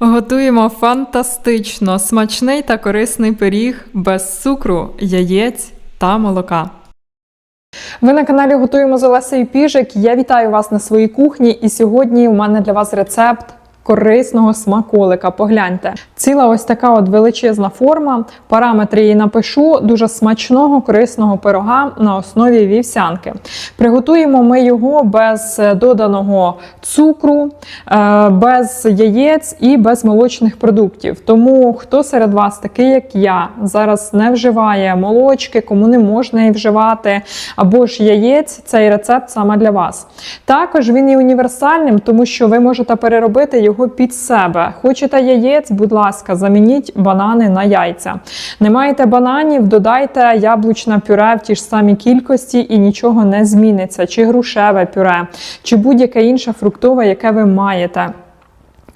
Готуємо фантастично смачний та корисний пиріг без цукру, яєць та молока. Ви на каналі Готуємо з Олесею Піжик. Я вітаю вас на своїй кухні. І сьогодні у мене для вас рецепт корисного смаколика. Погляньте, ціла ось така от величезна форма. Параметри її напишу. Дуже смачного корисного пирога на основі вівсянки. Приготуємо ми його без е, доданого цукру, е, без яєць і без молочних продуктів. Тому хто серед вас такий, як я, зараз не вживає молочки, кому не можна її вживати, або ж яєць, цей рецепт саме для вас. Також він є універсальним, тому що ви можете переробити його під себе. Хочете яєць, будь ласка, замініть банани на яйця. Не маєте бананів, додайте яблучне пюре в ті ж самі кількості і нічого не зміниться. Чи грушеве пюре, чи будь-яке інше фруктове, яке ви маєте.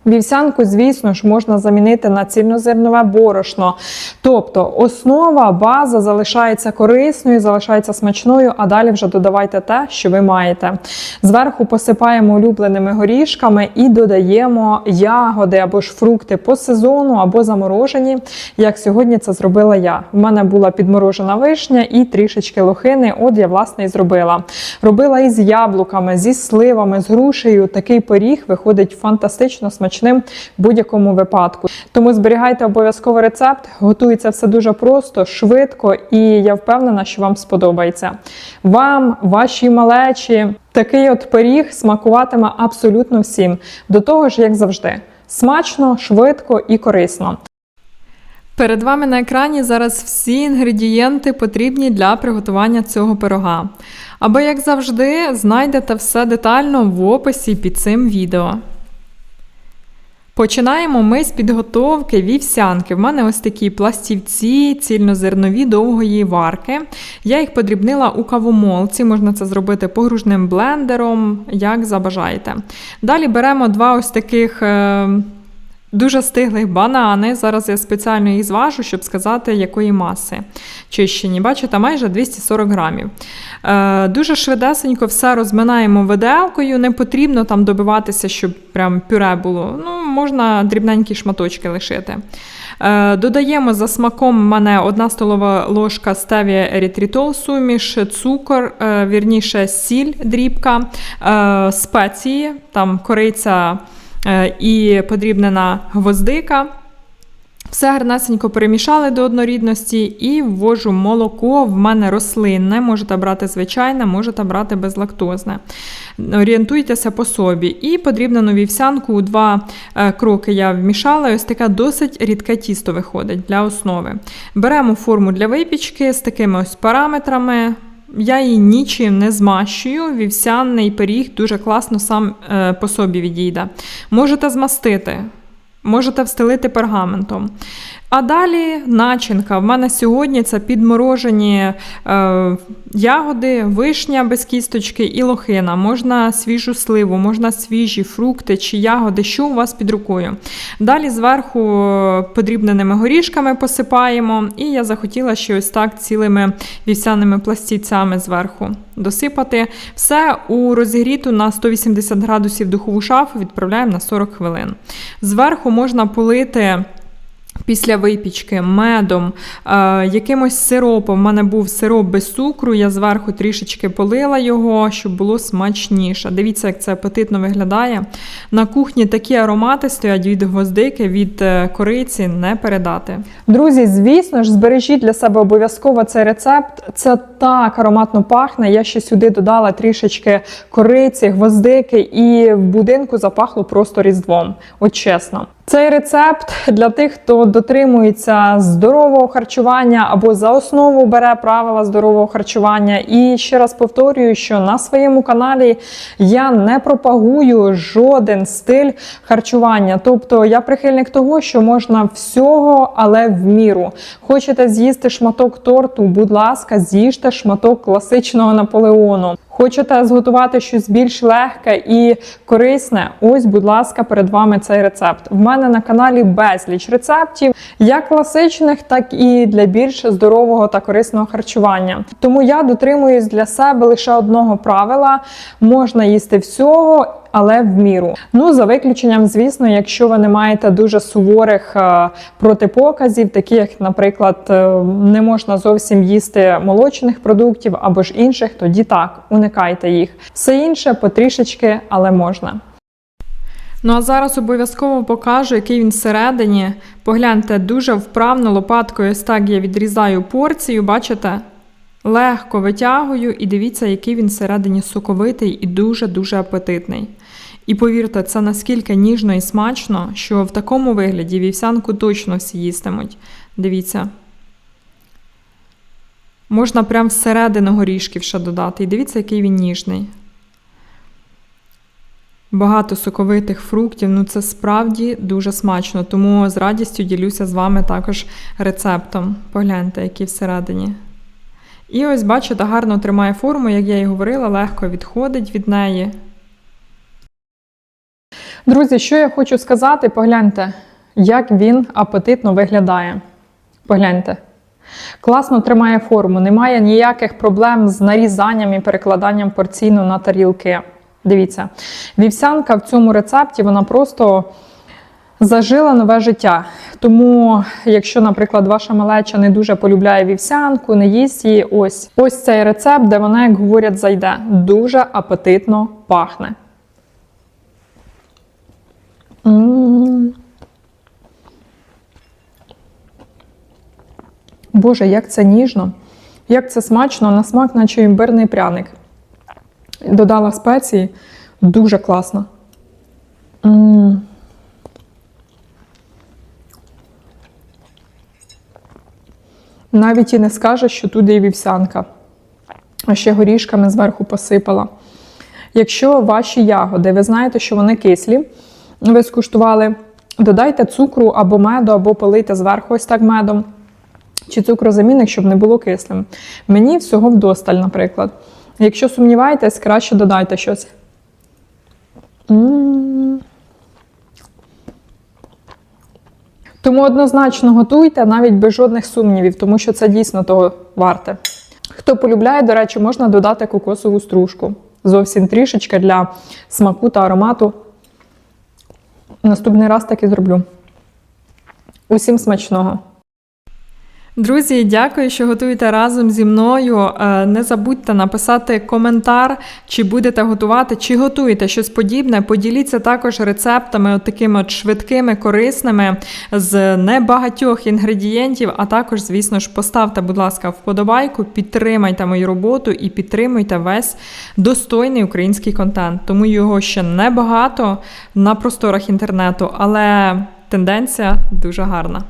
Вівсянку, звісно ж, можна замінити на цільнозернове борошно. Тобто основа, база залишається корисною, залишається смачною, а далі вже додавайте те, що ви маєте. Зверху посипаємо улюбленими горішками і додаємо ягоди або ж фрукти по сезону або заморожені, як сьогодні це зробила я. У мене була підморожена вишня і трішечки лохини. От я власне і зробила. Робила із яблуками, зі сливами, з грушею. Такий пиріг виходить фантастично смачним в будь-якому випадку. Тому зберігайте обов'язково рецепт. Готується все дуже просто, швидко, і я впевнена, що вам сподобається. Вам, вашій малечі, такий от пиріг смакуватиме абсолютно всім. До того ж, як завжди, смачно, швидко і корисно. Перед вами на екрані зараз всі інгредієнти потрібні для приготування цього пирога. Або, як завжди, знайдете все детально в описі під цим відео. Починаємо ми з підготовки вівсянки. В мене ось такі пластівці, цільнозернові довгої варки. Я їх подрібнила у кавомолці, можна це зробити погружним блендером, як забажаєте. Далі беремо два ось таких. Дуже стиглих банани. Зараз я спеціально їх зважу, щоб сказати, якої маси чищені. Бачите, майже 240 грамів. Е, дуже швидесенько все розминаємо виделкою. Не потрібно там добиватися, щоб прям пюре було. Ну, можна дрібненькі шматочки лишити. Е, додаємо за смаком мене 1 столова ложка стевія ерітритол суміш, цукор, е, вірніше сіль дрібка, е, спеції, там кориця і подрібнена гвоздика. Все гарнесенько перемішали до однорідності і ввожу молоко. В мене рослинне, можете брати звичайне, можете брати безлактозне. Орієнтуйтеся по собі. І подрібнену вівсянку у два е, кроки я вмішала. Ось таке досить рідке тісто виходить для основи. Беремо форму для випічки з такими ось параметрами. Я її нічим не змащую. Вівсяний пиріг дуже класно сам е, по собі відійде. Можете змастити. Можете встелити пергаментом. А далі начинка. В мене сьогодні це підморожені е, ягоди, вишня без кісточки і лохина. Можна свіжу сливу, можна свіжі фрукти чи ягоди, що у вас під рукою. Далі зверху подрібненими горішками посипаємо. І я захотіла ще ось так цілими вівсяними пластівцями зверху досипати. Все у розігріту на 180 градусів духову шафу відправляємо на 40 хвилин. Зверху можна полити. Після випічки медом, е, якимось сиропом. У мене був сироп без цукру, я зверху трішечки полила його, щоб було смачніше. Дивіться, як це апетитно виглядає. На кухні такі аромати стоять від гвоздики, від е, кориці не передати. Друзі, звісно ж, збережіть для себе обов'язково цей рецепт. Це так ароматно пахне. Я ще сюди додала трішечки кориці, гвоздики, і в будинку запахло просто різдвом. От чесно. Цей рецепт для тих, хто дотримується здорового харчування або за основу бере правила здорового харчування. І ще раз повторюю, що на своєму каналі я не пропагую жоден стиль харчування. Тобто я прихильник того, що можна всього, але в міру. Хочете з'їсти шматок торту, будь ласка, з'їжте шматок класичного наполеону. Хочете зготувати щось більш легке і корисне? Ось, будь ласка, перед вами цей рецепт. В мене на каналі безліч рецептів, як класичних, так і для більш здорового та корисного харчування. Тому я дотримуюсь для себе лише одного правила: можна їсти всього, але в міру. Ну, за виключенням, звісно, якщо ви не маєте дуже суворих е, протипоказів, такі як, наприклад, е, не можна зовсім їсти молочних продуктів або ж інших, тоді так, уникайте їх. Все інше потрішечки, але можна. Ну а зараз обов'язково покажу, який він всередині. Погляньте, дуже вправно лопаткою ось так я відрізаю порцію, бачите? Легко витягую і дивіться, який він всередині соковитий і дуже-дуже апетитний. І повірте, це наскільки ніжно і смачно, що в такому вигляді вівсянку точно всі їстимуть. Дивіться. Можна прям всередину горішків ще додати. І дивіться, який він ніжний. Багато соковитих фруктів, ну це справді дуже смачно, тому з радістю ділюся з вами також рецептом. Погляньте, який всередині. І ось, бачите, гарно тримає форму, як я і говорила, легко відходить від неї. Друзі, що я хочу сказати, погляньте, як він апетитно виглядає. Погляньте. Класно тримає форму, немає ніяких проблем з нарізанням і перекладанням порційно на тарілки. Дивіться, вівсянка в цьому рецепті вона просто зажила нове життя. Тому, якщо, наприклад, ваша малеча не дуже полюбляє вівсянку, не їсть її, ось ось цей рецепт, де вона, як говорять, зайде. Дуже апетитно пахне. М. Боже, як це ніжно, як це смачно, на смак, наче імбирний пряник. Додала спеції, дуже класно. Навіть і не скажеш, що туди і вівсянка. А ще горішками зверху посипала. Якщо ваші ягоди, ви знаєте, що вони кислі, ви скуштували, додайте цукру або меду, або полийте зверху ось так медом. Чи цукрозамінник, щоб не було кислим. Мені всього вдосталь, наприклад. Якщо сумніваєтесь, краще додайте щось. М. Тому однозначно готуйте навіть без жодних сумнівів, тому що це дійсно того варте. Хто полюбляє, до речі, можна додати кокосову стружку. Зовсім трішечки для смаку та аромату. Наступний раз так і зроблю. Усім смачного! Друзі, дякую, що готуєте разом зі мною. Е, Не забудьте написати коментар, чи будете готувати, чи готуєте щось подібне. Поділіться також рецептами, от такими от швидкими, корисними, з небагатьох інгредієнтів. А також, звісно ж, поставте, будь ласка, вподобайку, підтримайте мою роботу і підтримуйте весь достойний український контент. Тому його ще небагато на просторах інтернету, але тенденція дуже гарна.